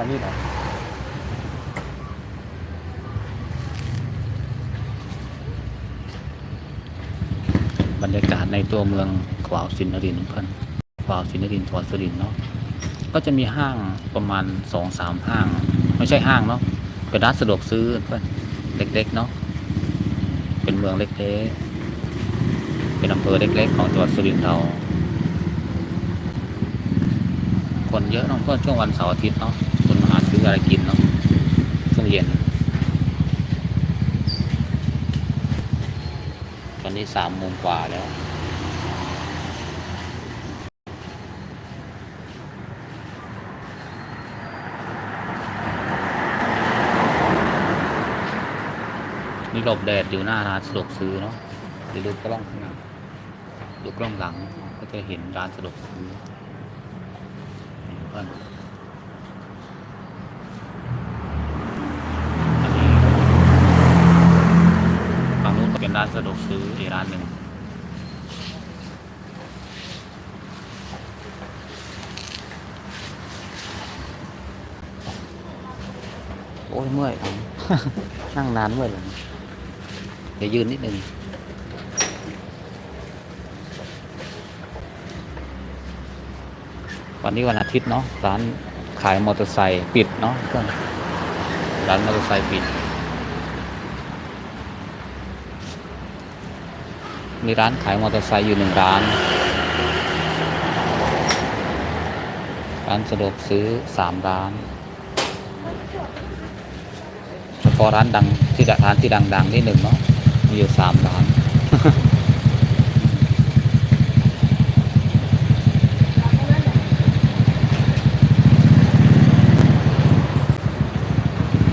ตอนนี้เหรอบรรยากาศในตัวเมืองขวาวสินนรินทร์เพื่อนขวาวสินนรินทร์จังหวัดสุรินเนาะก็จะมีห้างประมาณสองสามห้าง ไม่ใช่ห้างเนาะเป็นร้านสะดวกซื้อเพื่อนเล็กๆเนาะเป็นเมืองเล็กๆเป็นอำเภอเล็กๆ ของจังหวัดสุรินทร์เราคนเยอะเนาะก็ช่วงวันเสาร์อาทิตย์เนาะ ซื้ออะไรกินเนาะช่วงเย็น ตอนนี้สามโมงกว่าแล้วนี่หลบแดดอยู่หน้าร้านสะดวกซื้อเนาะเดี๋ยวดูกล้องข้างหน้าดูกล้องหลังก็จะเห็นร้านสะดวกซื้อก่อนอันนี้ฝั่งนู้นก็เป็น ร้านสะดวกซื้ออีกร้านหนึ่งโอ้ยเมื่อยนั่งนานเมื่อยเลยเดี๋ยวยืนนิดนึงวันนี้วันอาทิตย์เนาะร้านขายมอเตอร์ไซค์ปิดเนาะร้านมอเตอร์ไซค์ปิด มีร้านขายมอเตอร์ไซค์อยู่หนึ่งร้าน ร้านสะดวกซื้อสามร้านเฉพาะร้านดังที่ร้านที่ดังๆที่หนึ่งเนาะมีอยู่สามร้าน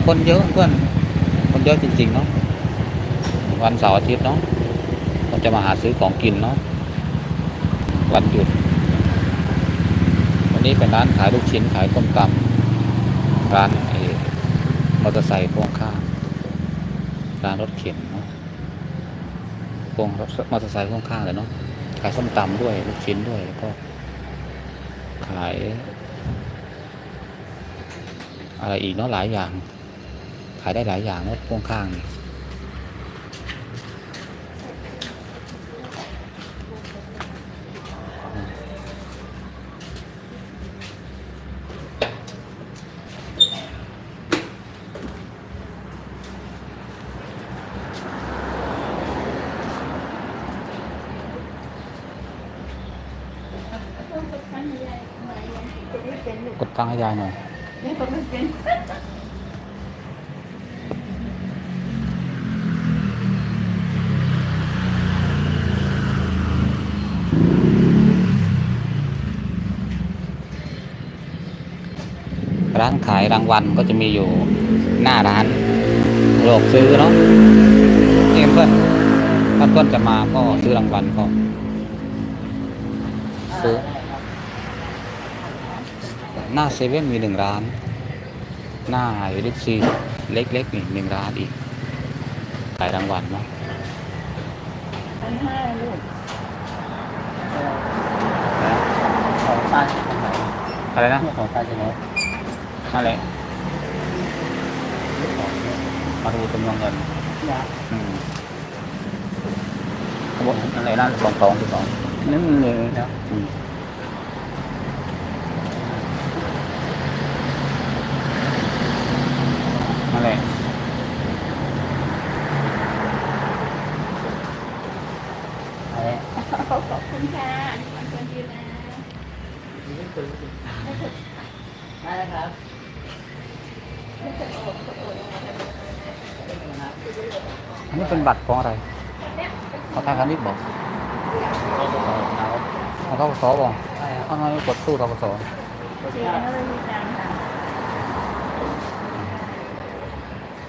คนเยอะเพื่อน คนเยอะจริง ๆ เนาะวันเสาร์อาทิตย์เนาะ เขาจะมาหาซื้อของกินเนาะวันหยุด วันนี้เป็นร้านขายลูกชิ้นขายต้มตำร้านไอ้มอเตอร์ไซค์พ่วงข้างร้านรถเข็นเนาะพ่วงรถมอเตอร์ไซค์พ่วงข้างเลยเนาะขายส้มตำด้วยลูกชิ้นด้วยแล้วก็ขาย อะไรอีกเนาะหลายอย่าง ขายได้หลายอย่างเนาะพ่วงข้างนี่ ตังค์ให้ยายหน่อยร้านขายรางวัลก็จะมีอยู่หน้าร้านโลกซื้อเนาะนี่เพื่อนถ้าเพื่อนจะมาก็ซื้อรางวัลก็ซื้อ หน้าเซเว่นมีหนึ่งร้าน หน้าเอลิกซีเล็กๆนี่หนึ่งร้านอีกขายรางวัลเนาะพันห้าลูกของใต้ของไหนอะไรนะของใต้จะไหนนั่นแหละมาดูจำนวนเงินยาอืมเขาบอกอะไรนั่นสองสองสิบสองนั่นเลยนะอืมนั่นแหละ อะไร ขอบคุณค่ะขอบคุณดีนะ ได้ครับ อันนี้ เป็นบัตรของอะไรของทางคณิตบอกของทกศบอกใช่ครับเอาหน่อยกดตู้ทกศเสียงอะไรานค่ะ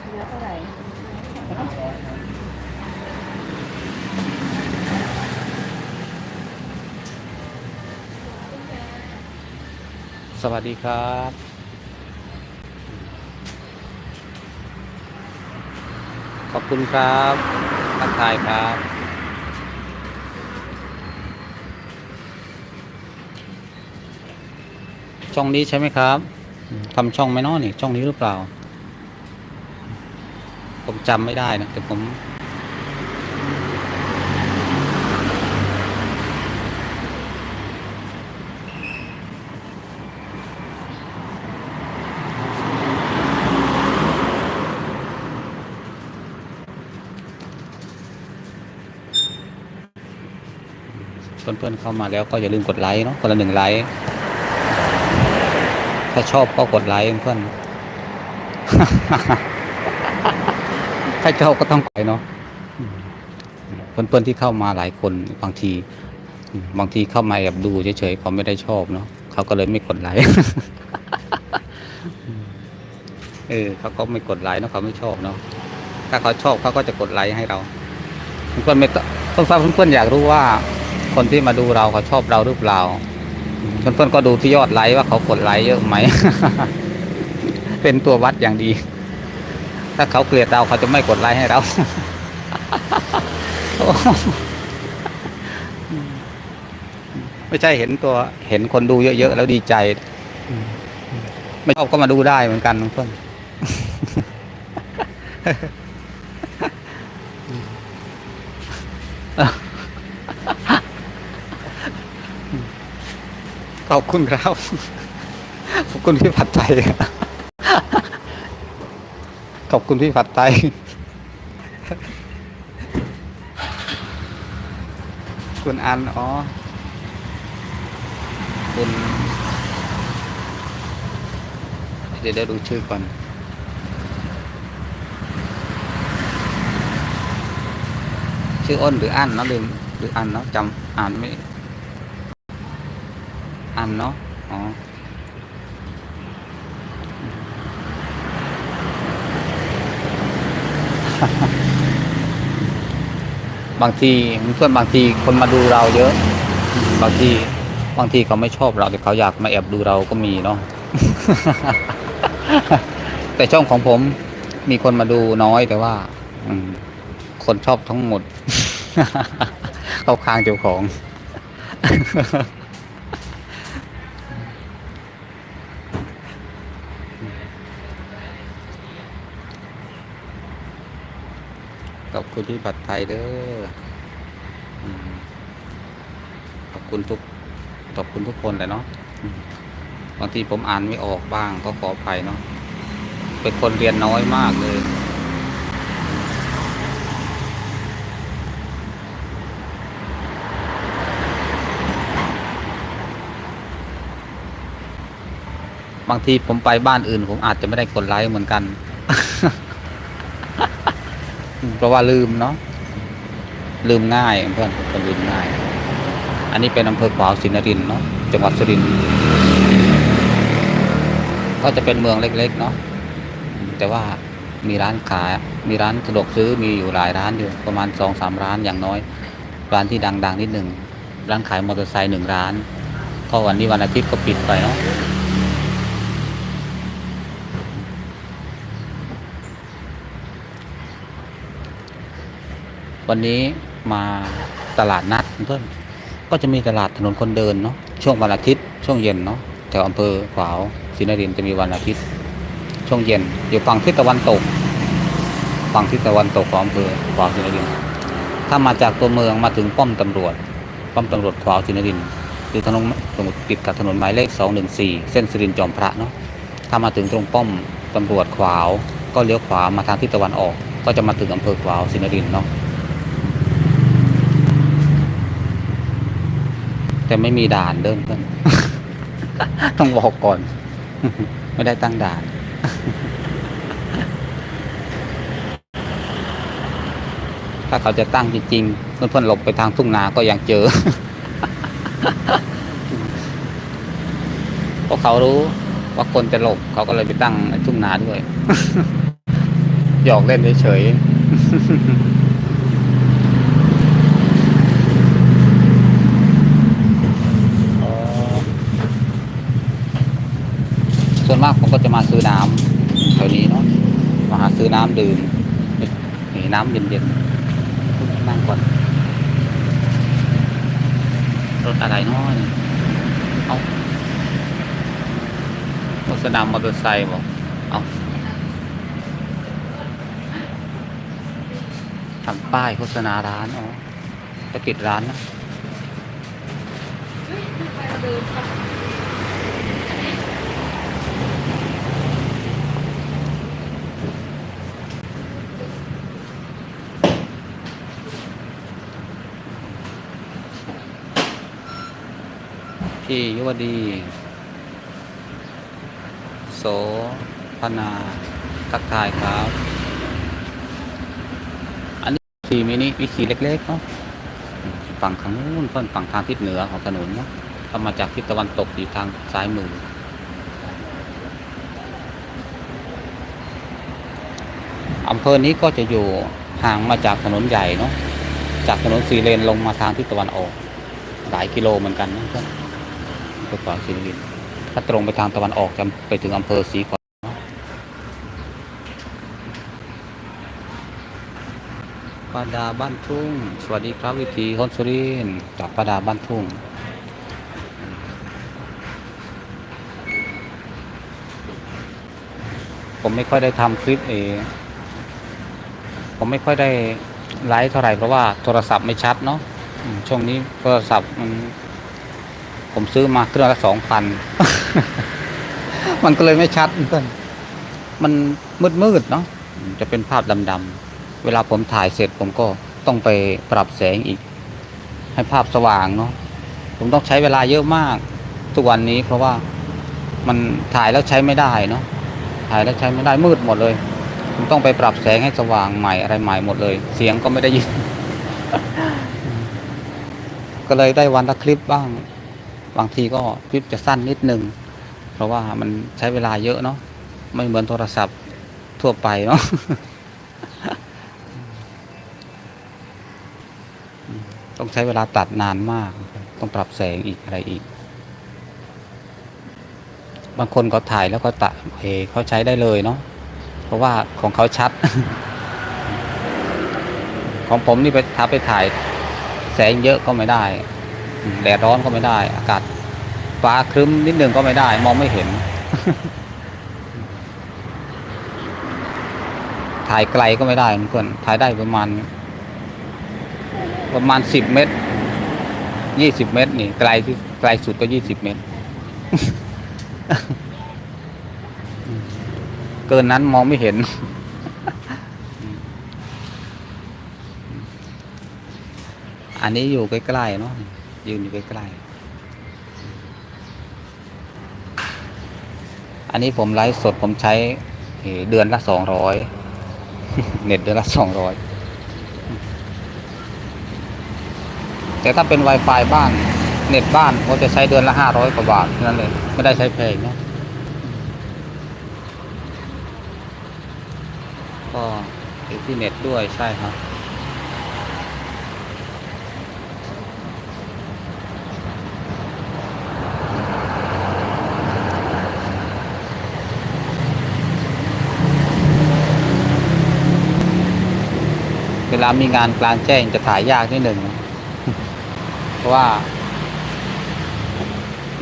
เหลือเท่าไหร่สวัสดีครับ อบคุณครับทักทายครับ ช่องนี้ใช่ไหมครับทำช่องไหมเนาะนี่ช่องนี้หรือเปล่า ผมจำไม่ได้นะแต่ผม เพื่อนๆเข้ามาแล้วก็อย่าลืมกดไลค์เนาะคนละหนึ่งไลค์ถ้าชอบก็กดไลค์เพื่อนถ้าชอบก็ต้องกดเนาะเพื่อนๆที่เข้ามาหลายคนบางที บางทีเข้ามาแอบดูเฉยๆเขาไม่ได้ชอบเนาะเขาก็เลยไม่กดไลค์เออเขาก็ไม่กดไลค์เนาะเขาไม่ชอบเนาะถ้าเขาชอบเขาก็จะกดไลค์ให้เราเพื่อนๆไม่ต้องเพื่อนๆอยากรู้ว่า คนที่มาดูเราเขาชอบเราหรือเปล่าเพื่อนๆก็ดูที่ยอดไลค์ว่าเขากดไลค์เยอะไหม เป็นตัววัดอย่างดี ถ้าเขาเกลียดเราเขาจะไม่กดไลค์ให้เราไม่ใช่เห็นตัวเห็นคนดูเยอะๆแล้วดีใจ ไม่ชอบก็มาดูได้เหมือนกันเพื่อน ขอบคุณครับ ขอบคุณพี่ผัดไทยขอบคุณพี่ผัดไทยคุณอัน อ๋อ คุณ เดี๋ยวเดี๋ยวดูชื่อก่อนชื่ออ้นหรืออันเนาะลืมหรืออันเนาะจำอ่านไม่ อันเนาะอ๋อบางทีเพื่อนบางทีคนมาดูเราเยอะ บางทีบางทีเขาไม่ชอบเราแต่เขาอยากมาแอบดูเราก็มีเนาะแต่ช่องของผมมีคนมาดูน้อยแต่ว่าคนชอบทั้งหมด เข้าข้างเจ้าของ ขอบ คุณที่ผัดไทยเด้อขอบคุณทุกขอบคุณทุกคนเลยเนาะบางทีผมอ่านไม่ออกบ้างก็ขออภัยเนาะเป็นคนเรียนน้อยมากเลยบางทีผมไปบ้านอื่น ผมอาจจะไม่ได้กดไลค์เหมือนกัน เพราะว่าลืมเนาะลืมง่ายเพื่อนคนลืมง่าย อันนี้เป็นอำเภอขวาวสินรินเนาะจังหวัดสุรินทร์ก็จะเป็นเมืองเล็ก ๆ เนาะแต่ว่ามีร้านขาย มีร้านสะดวกซื้อมีอยู่หลายร้านอยู่ประมาณสองสามร้านอย่างน้อย ร้านที่ดัง ๆ นิดหนึ่งร้านขายมอเตอร์ไซค์หนึ่งร้านก็วันนี้วันอาทิตย์ก็ปิดไปเนาะ วันนี้มาตลาดนัดเพื่อนก็จะมีตลาดถนนคนเดินเนาะช่วงวันอาทิตย์ ช่วงเย็นเนาะแถวอำเภอขวาวศรีนครินจะมีวันอาทิตย์ ช่วงเย็นอยู่ฝั่งทิศตะวันตกฝั่งทิศตะวันตกของอำเภอขวาวศรีนครินถ้ามาจากตัวเมืองมาถึงป้อมตำรวจ ป้อมตำรวจขวาวศรีนครินทร์คือถนนตรงติดกับถนนหมายเลข 214 เส้นสิรินร์จอมพระเนาะถ้ามาถึงตรงป้อมตำรวจขวาว ก็เลี้ยวขวามาทางทิศตะวันออก ก็จะมาถึงอำเภอขวาวศรีนครินเนาะ แต่ไม่มีด่านเดินเพื่อนต้องบอกก่อน ไม่ได้ตั้งด่าน ถ้าเขาจะตั้งจริงๆเพื่อนๆหลบไปทางทุ่งนาก็ยังเจอเพราะเขารู้ว่าคนจะหลบเขาก็เลยไปตั้งในทุ่งนาด้วย หยอกเล่นเฉยๆ ส่วนมากผมก็จะมาซื้อน้ำแถวนี้เนาะมาหาซื้อน้ำดื่มนี่น้ำเย็นๆนั่งก่อนรถอะไรนาะนี่เอาโฆษณามอเตอร์ไซค์บอกเอาทำป้ายโฆษณาร้านอ๋อจะปิดร้านนะ พี่ยุวดี โสพนาทักทายครับ อันนี้สีมินิวิสีเล็กๆเนาะฝั่งทางนู้นเพิ่นฝั่งทางทิศเหนือของถนนเนาะถ้ามาจากทิศตะวันตกอยู่ทางซ้ายมือ อำเภอนี้ก็จะอยู่ห่างมาจากถนนใหญ่เนาะ จากถนนสีเลนลงมาทางทิศตะวันออก หลายกิโลเหมือนกันนะเพื่อนอำ เภอขวางศรีนครินทร์ถ้าตรงไปทางตะวันออกจะไปถึงอำเภอศรีขอรปาดาบ้านทุ่ง สวัสดีครับวิธีคนสุรินจากปาดาบ้านทุ่งผมไม่ค่อยได้ทำคลิปเองผมไม่ค่อยได้ไลฟ์เท่าไหร่เพราะว่าโทรศัพท์ไม่ชัดเนาะช่วงนี้โทรศัพท์มัน ผมซื้อมาเครื่องละสองพันมันก็เลยไม่ชัดเพื่อนมันมืดมืดๆเนาะอืมจะเป็นภาพดำๆเวลาผมถ่ายเสร็จผมก็ต้องไปปรับแสงอีก ให้ภาพสว่างเนาะผมต้องใช้เวลาเยอะมาก ทุกวันนี้เพราะว่ามันถ่ายแล้วใช้ไม่ได้เนาะถ่ายแล้วใช้ไม่ได้มืดหมดเลยผมต้องไปปรับแสงให้สว่างใหม่อะไรใหม่หมดเลย เสียงก็ไม่ได้ยิน ก็เลยได้วันละคลิปบ้าง บางทีก็คลิปจะสั้นนิดนึง เพราะว่ามันใช้เวลาเยอะเนาะไม่เหมือนโทรศัพท์ทั่วไปเนาะต้องใช้เวลาตัดนานมาก ต้องปรับแสงอีกอะไรอีก บางคนเขาถ่ายแล้วก็ตัดเอเขาใช้ได้เลยเนาะเพราะว่าของเขาชัด ของผมนี่ไปถ้าไปถ่ายแสงเยอะก็ไม่ได้ แดดร้อนก็ไม่ได้ อากาศฟ้าครึ้มนิดนึงก็ไม่ได้ มองไม่เห็น ถ่ายไกลก็ไม่ได้เหมือนกันถ่ายได้ประมาณ ประมาณสิบเมตรยี่สิบเมตร นี่ ไกลที่ไกลสุดก็ยี่สิบเมตร เกินนั้นมองไม่เห็นอันนี้อยู่ใกล้ๆเนาะ ยืนอยู่ใกล้ๆ อันนี้ผมไลฟ์สดผมใช้เดือนละสองร้อยเน็ตเดือนละสองร้อยแต่ถ้าเป็น Wi-Fi บ้านเน็ตบ้านผมจะใช้เดือนละห้าร้อยกว่าบาทนั้นเลยไม่ได้ใช้แพงนะก็ติดที่เน็ตด้วยใช่ครับ วลามีงานกลางแจ้งจะถ่ายยากนิดหนึ่ง เพราะว่า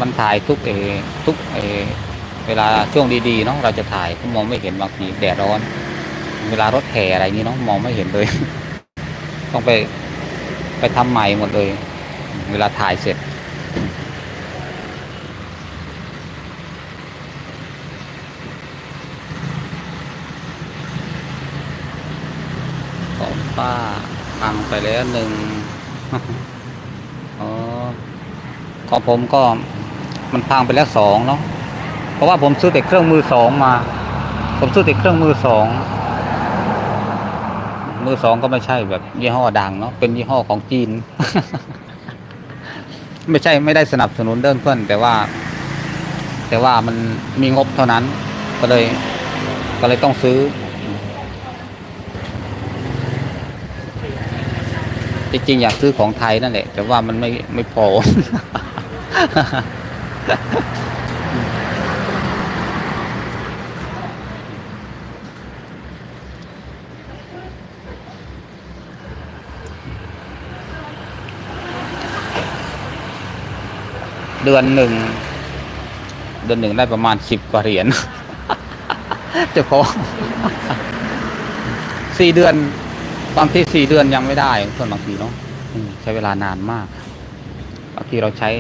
มันถ่ายทุกเอทุกเออเวลาช่วงดีๆเนาะเราจะถ่ายก็มองไม่เห็นบางทีแดดร้อน เวลารถแห่อะไรนี้เนาะมองไม่เห็นเลย ต้องไปไปทำใหม่หมดเลย เวลาถ่ายเสร็จ ของ ป้าพังไปแล้วหนึ่งอ๋อของผมก็มันพังไปแล้วสองเนาะเพราะว่าผมซื้อแต่เครื่องมือสองมา ผมซื้อแต่เครื่องมือสองมือสองก็ไม่ใช่แบบยี่ห้อดังเนาะเป็นยี่ห้อของจีน ไม่ใช่ไม่ได้สนับสนุนเดินเพื่อนแต่ว่า แต่ว่ามันมีงบเท่านั้น ก็เลย ก็เลยต้องซื้อ จริงๆอยากซื้อของไทยนั่นแหละ แต่ว่ามันไม่ไม่พอ เดือนหนึ่ง เดือนหนึ่งได้ประมาณสิบกว่าเหรียญเจ้าของสี่เดือน บางทีสี่เดือนยังไม่ได้เพื่อนบางทีเนาะใช้เวลานานมากบางทีเราใช้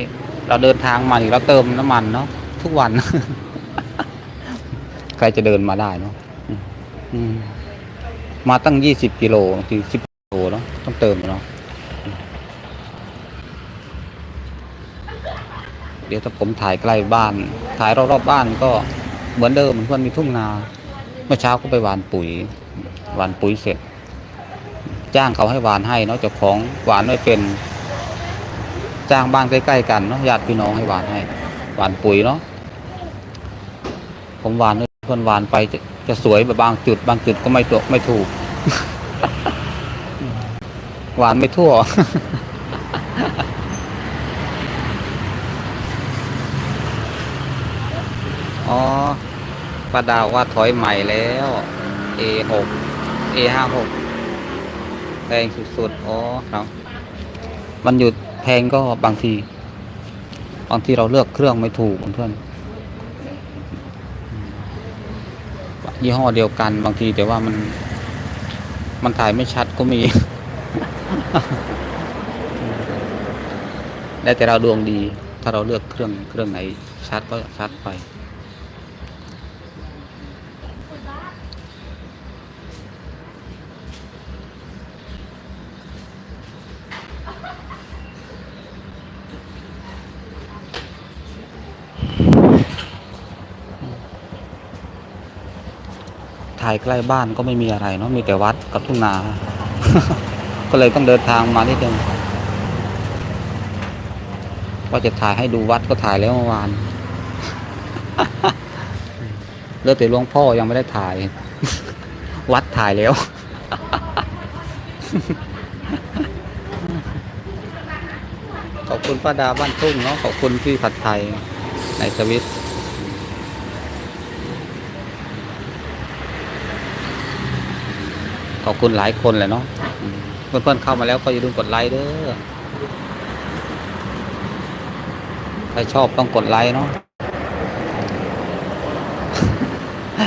เราเดินทางมาอีกเราเติมน้ำมันเนาะทุกวัน ใครจะเดินมาได้เนาะมาตั้งยี่สิบกิโลบางทีสิบกิโลเนาะต้องเติมเนาะเดี๋ยวถ้าผมถ่ายใกล้บ้าน ถ่ายรอบๆบบ้านก็เหมือนเดิมเพื่อนมีทุ่งนา เมื่อเช้าก็ไปหวานปุ๋ยหวานปุ๋ยเสร็จ จ้างเขาให้หวานให้เนาะเจ้าของหวานไม่เป็น จ้างบ้านใกล้ๆกันเนาะญาติพี่น้องให้หวานให้ หวานปุ๋ยเนาะผมหวานให้เพื่อนหวานไปจะจะสวยแบบบางจุด บางจุดก็ไม่ตกไม่ถูก หวานไม่ทั่วอ๋อป้าดาวว่าถอยใหม่แล้ว A6 A56 แพงสุดๆ อ๋อครับมันอยู่แพงก็บางที บางทีเราเลือกเครื่องไม่ถูกเพื่อนยี่ห้อเดียวกันบางทีแต่ว่ามันมันถ่ายไม่ชัดก็มี แล้วแต่เราดวงดี ถ้าเราเลือกเครื่องเครื่องไหนชัดก็ชัดไป ถ่ายใกล้บ้านก็ไม่มีอะไรเนาะมีแต่วัดกับทุ่งนา ก็เลยต้องเดินทางมานิดนึงว่าจะถ่ายให้ดูวัดก็ถ่ายแล้วเมื่อวานเลือกแต่หลวงพ่อยังไม่ได้ถ่าย วัดถ่ายแล้ว ขอบคุณป้าดาบ้านทุ่งเนาะขอบคุณพี่ผัดไทยในสวิต ขอบคุณหลายคนเลยเนาะเพื่อนๆเข้ามาแล้วก็อย่าลืมกดไลค์เด้อใครชอบต้องกดไลค์เนาะ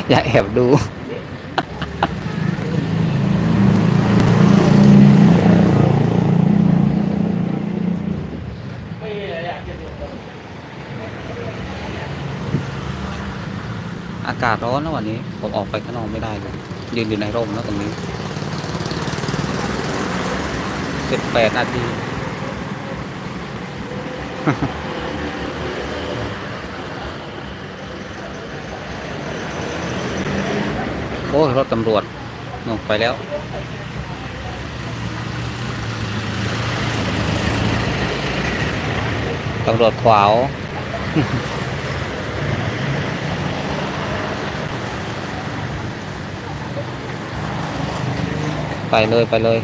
อย่าแอบดู อากาศร้อนนะวันนี้ ผมออกไปข้างนอกไม่ได้เลยยืนอยู่ในร่มแล้วตรงนี้ สิบแปดนาที โอ้รถตำรวจลงไปแล้ว ตำรวจขวาวไปเลย ไปเลย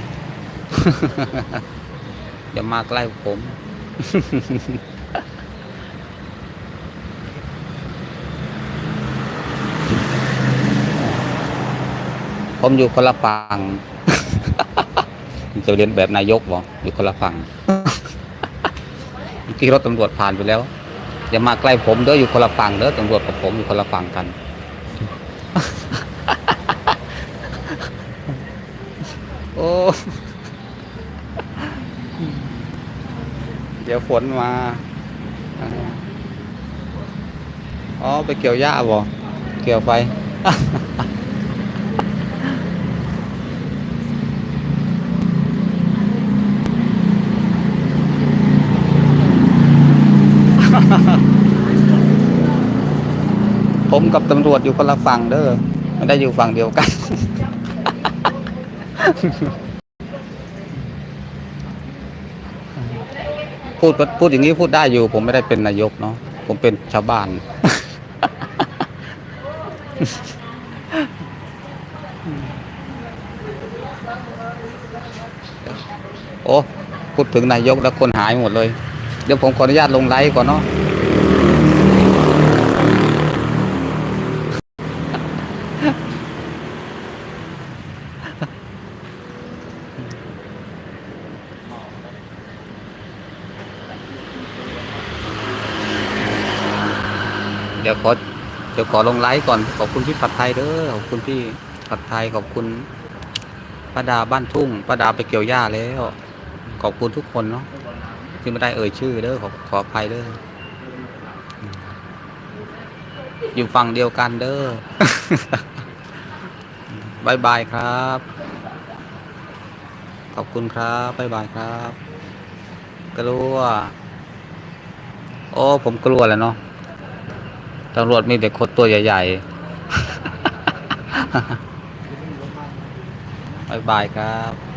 อย่ามาใกล้ผม ผมอยู่คนละฝั่งจะเรียนแบบนายกบอกอยู่คนละฝั่งเมื่รถตำรวจผ่านไปแล้ว อย่ามาใกล้ผมเด้ออยู่คนละฝั่งเด้อตำรวจกับผมอยู่คนละฝั่งกันโอ้ ดี๋ยวฝนมา อ๋อ ไปเกี่ยวหญ้าบ่เกี่ยวไป ผมกับตำรวจอยู่คนละฝั่งเด้อไม่ได้อยู่ฝั่งเดียวกัน พูดพูดอย่างนี้พูดได้อยู่ ผมไม่ได้เป็นนายกเนาะผมเป็นชาวบ้าน โอ้พูดถึงนายกแล้วคนหายหมดเลย เดี๋ยวผมขออนุญาตลงไลฟ์ก่อนเนาะเดี๋ยว ขอ เดี๋ยวขอลงไลฟ์ก่อนขอบคุณพี่ผัดไทยเด้อขอบคุณพี่ผัดไทยขอบคุณป้าดาบ้านทุ่งป้าดาไปเกี่ยวหญ้าแล้วขอบคุณทุกคนเนาะที่ไม่ได้เอ่ยชื่อเด้อขอขออภัยเด้ออยู่ฝั่งเดียวกันเด้อบายบายครับ ขอบคุณครับบายบายครับ กลัว โอ้ผมกลัวแหล้วเนาะ ตำรวจมีแต่คนตัวใหญ่ๆบายบายครับ